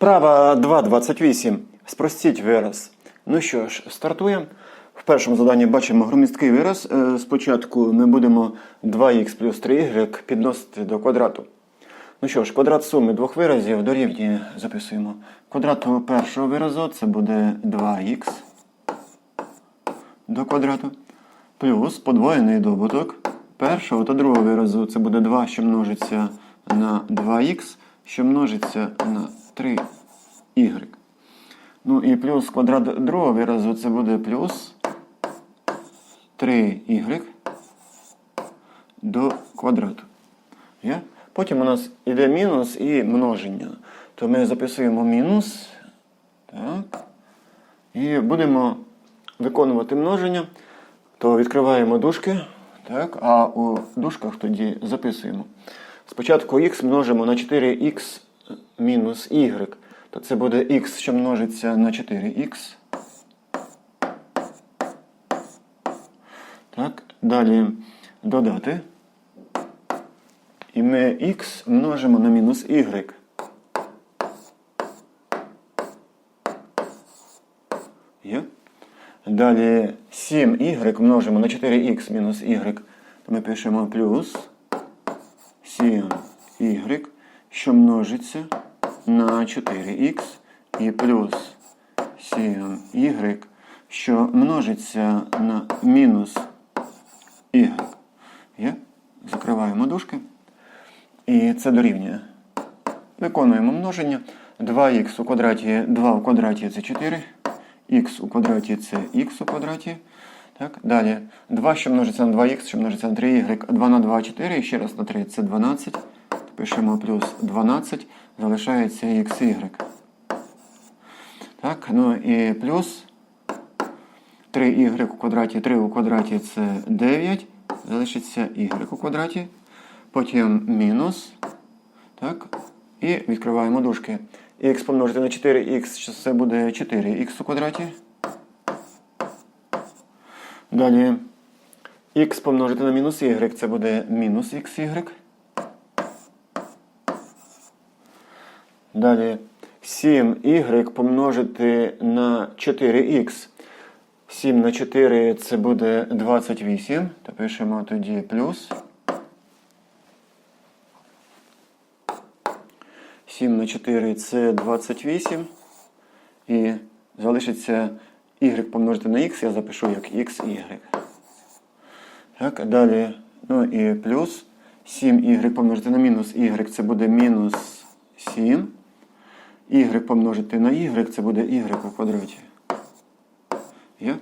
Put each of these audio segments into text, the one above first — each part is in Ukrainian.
Вправа 2.28. Спростіть вираз. Ну що ж, стартуємо. В першому заданні бачимо громісткий вираз. Е, Спочатку ми будемо 2х плюс 3y підносити до квадрату. Ну що ж, квадрат суми двох виразів дорівнює, записуємо. Квадрату першого виразу це буде 2х до квадрату. Плюс подвоєний добуток першого та другого виразу це буде 2, що множиться на 2х, що множиться на 3y. Ну і плюс квадрат другого виразу це буде плюс 3y до квадрату. Є? Потім у нас йде мінус і множення. То ми записуємо мінус. Так. І будемо виконувати множення. То відкриваємо дужки. Так, а у дужках тоді записуємо. Спочатку х множимо на 4х мінус y. То це буде х, що множиться на 4х. Так, далі додати. І ми х множимо на мінус y. Є? Далі 7y множимо на 4х мінус y. То ми пишемо плюс 7y, що множиться на 4х і плюс 7y, що множиться на мінус y. Є? Закриваємо дужки. І це дорівнює. Виконуємо множення. 2х у квадраті 2 у квадраті це 4. х у квадраті це х у квадраті. Так, Далі 2, що множиться на 2х, що множиться на 3y. 2 на 2 4. І ще раз на 3 це 12. Пишемо плюс 12. Залишається xy. Так, ну і плюс 3y у квадраті, 3 у квадраті це 9. Залишиться y у квадраті. Потім мінус. Так. І відкриваємо дужки. Х помножити на 4х, що це буде 4х у квадраті. Далі х помножити на мінус y, це буде мінус xy. Далі 7y помножити на 4х. 7 на 4 це буде 28. То пишемо тоді плюс. 7 на 4 це 28. І залишиться y помножити на x, я запишу як xy. Так, далі, ну і плюс 7y помножити на мінус y, це буде мінус 7. Y помножити на y, це буде y у квадраті. Є?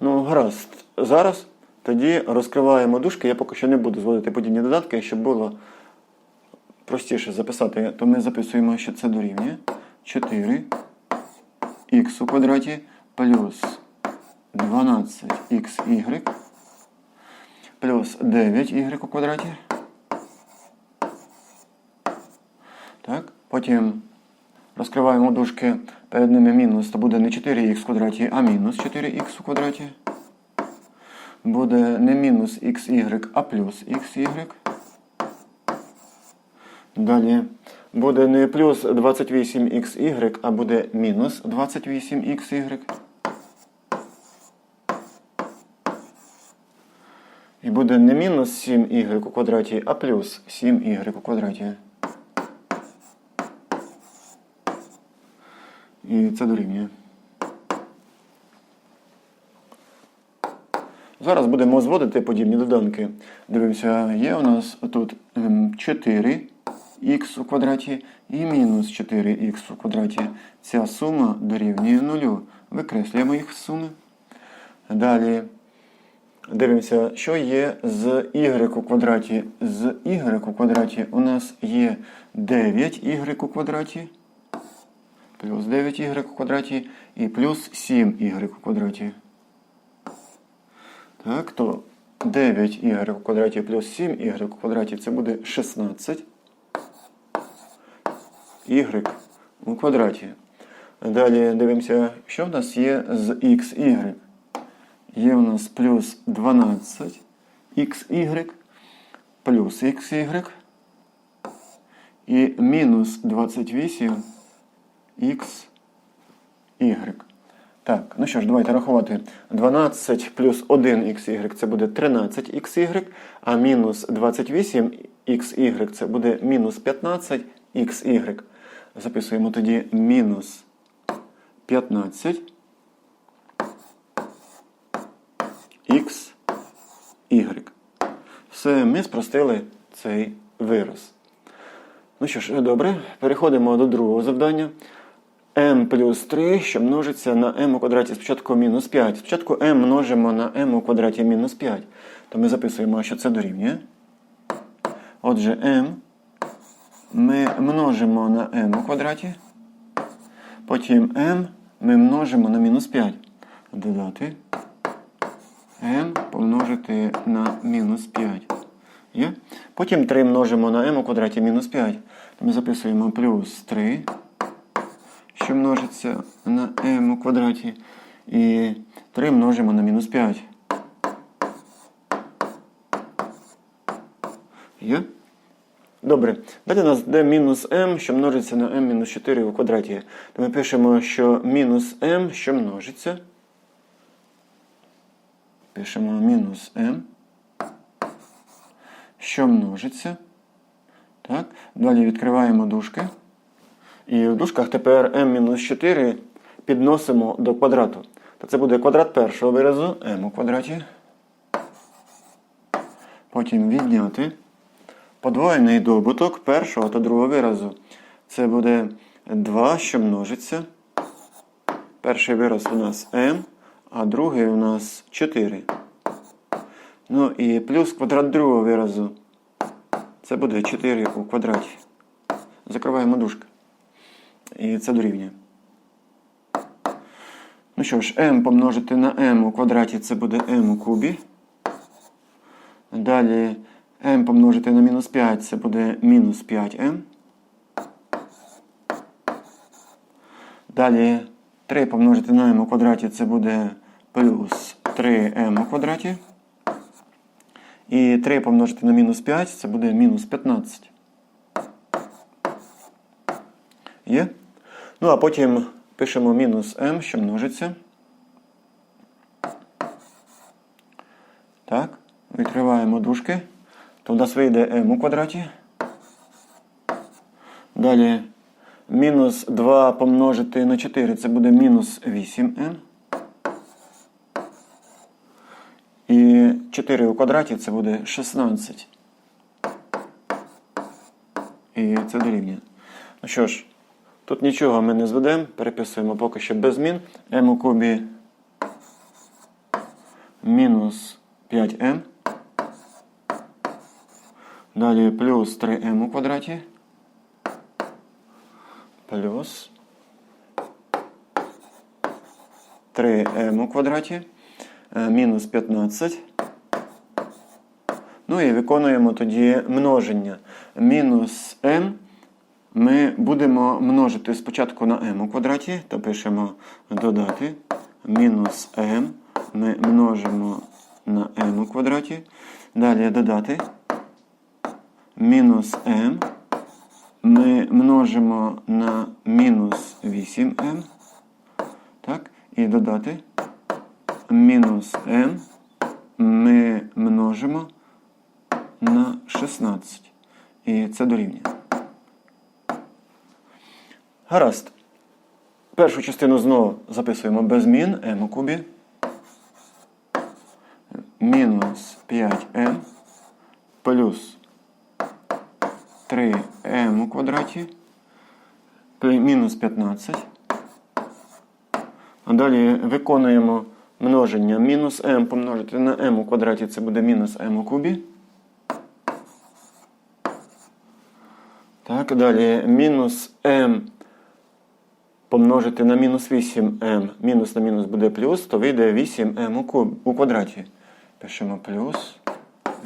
Ну, гаразд. Зараз тоді розкриваємо дужки. Я поки що не буду зводити подібні додатки, щоб було простіше записати, то ми записуємо, що це дорівнює 4 х у квадраті плюс 12xy плюс 9y у квадраті. Так, Потім розкриваємо дужки перед ними мінус, то буде не 4х в квадраті, а мінус 4х у квадраті. Буде не мінус xy, а плюс xy. Далі буде не плюс 28xy, а буде мінус 28xy. І буде не мінус 7y у квадраті, а плюс 7y у квадраті. І це дорівнює. Зараз будемо зводити подібні доданки. Дивимося, є у нас тут 4 х у квадраті і мінус 4х у квадраті. Ця сума дорівнює нулю. Викреслюємо їх суми. Далі дивимося, що є з y у квадраті. З y у квадраті у нас є 9y у квадраті, плюс 9y у квадраті і плюс 7y у квадраті. Так, то 9y у квадраті плюс 7y у квадраті це буде 16 y у квадраті. Далі дивимося, що в нас є з xy. Є у нас плюс 12 xy плюс xy і мінус 28 х y. Так, ну що ж, давайте рахувати. 12 плюс 1xy це буде 13xy, а мінус 28xy це буде мінус 15xy. Записуємо тоді мінус 15 xy. Все, ми спростили цей вираз. Ну що ж, добре, переходимо до другого завдання m плюс 3, що множиться на m у квадраті спочатку мінус 5. Спочатку m множимо на m у квадраті мінус 5. То ми записуємо, що це дорівнює. Отже, m ми множимо на m у квадраті. Потім m ми множимо на мінус 5. Додати m помножити на мінус 5. Є? Потім 3 множимо на m у квадраті мінус 5. То ми записуємо плюс 3 що множиться на m у квадраті. І 3 множимо на мінус 5. Є? Добре. Далі у нас де мінус m, що множиться на m мінус 4 у квадраті. То ми пишемо, що мінус m, що множиться. Пишемо мінус m, що множиться. Так. Далі відкриваємо дужки. І в дужках тепер m-4 підносимо до квадрату. То це буде квадрат першого виразу m у квадраті. Потім відняти подвоєний добуток першого та другого виразу. Це буде 2, що множиться. Перший вираз у нас m, а другий у нас 4. Ну і плюс квадрат другого виразу. Це буде 4 у квадраті. Закриваємо дужки. І це дорівнює. Ну що ж, m помножити на m у квадраті це буде m у кубі. Далі m помножити на мінус 5 це буде мінус 5m. Далі 3 помножити на m у квадраті це буде плюс 3m у квадраті. І 3 помножити на мінус 5 це буде мінус 15. Є? Ну, а потім пишемо мінус m, що множиться. Так, відкриваємо дужки. То в нас вийде m у квадраті. Далі мінус 2 помножити на 4 це буде мінус 8m. І 4 у квадраті це буде 16. І це дорівнює. Ну що ж, тут нічого ми не зведемо, переписуємо поки що без змін. m у кубі мінус 5m. Далі плюс 3m у квадраті. Плюс 3m у квадраті. Е, Мінус 15. Ну і виконуємо тоді множення. Мінус m ми будемо множити спочатку на m у квадраті, то пишемо додати. Мінус m ми множимо на m у квадраті. Далі додати. Мінус m ми множимо на мінус 8m. Так, і додати. Мінус m ми множимо на 16. І це дорівнює. Гаразд. Першу частину знову записуємо без змін m у кубі. Мінус 5m плюс 3m у квадраті. Мінус 15. А далі виконуємо множення. Мінус m помножити на m у квадраті це буде мінус m у кубі. Так, далі мінус m помножити на мінус 8m. Мінус на мінус буде плюс, то вийде 8m у, куб, у квадраті. Пишемо плюс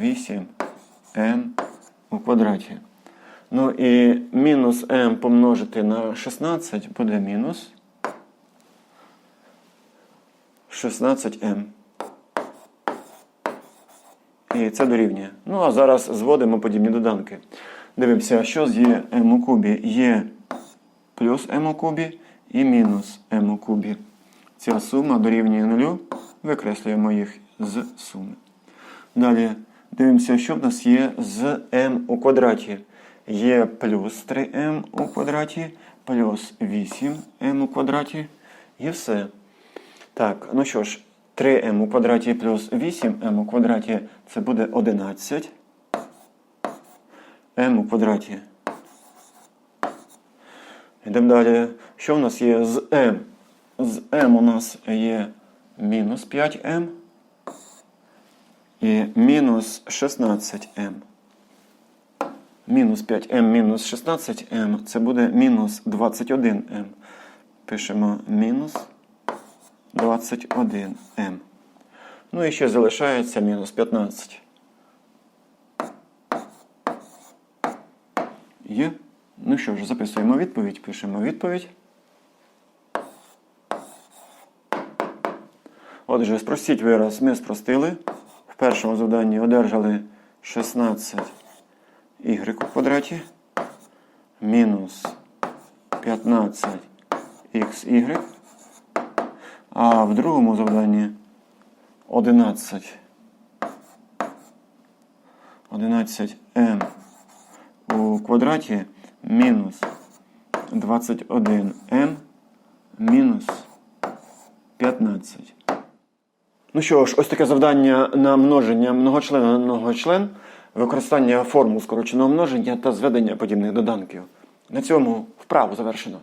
8m у квадраті. Ну і мінус m помножити на 16 буде мінус 16m. І це дорівнює. Ну, а зараз зводимо подібні доданки. Дивимося, що є m у кубі. Є плюс m у кубі і мінус m у кубі. Ця сума дорівнює нулю. Викреслюємо їх з суми. Далі дивимося, що в нас є з m у квадраті. Є плюс 3m у квадраті, плюс 8m у квадраті. І все. Так, ну що ж, 3m у квадраті плюс 8m у квадраті це буде 11. m у квадраті. Йдемо далі. Що в нас є з m? З m у нас є мінус 5m і мінус 16m. Мінус 5m мінус 16m це буде мінус 21m. Пишемо мінус 21m. Ну і ще залишається мінус 15. Є. Ну що ж, записуємо відповідь, пишемо відповідь. Отже, спростіть вираз, ми спростили. В першому завданні одержали 16 y у квадраті мінус 15 xy. А в другому завданні 11 11m у квадраті мінус 21m мінус 15. Ну що ж, ось таке завдання на множення многочлена на многочлен, використання формул скороченого множення та зведення подібних доданків. На цьому вправу завершено.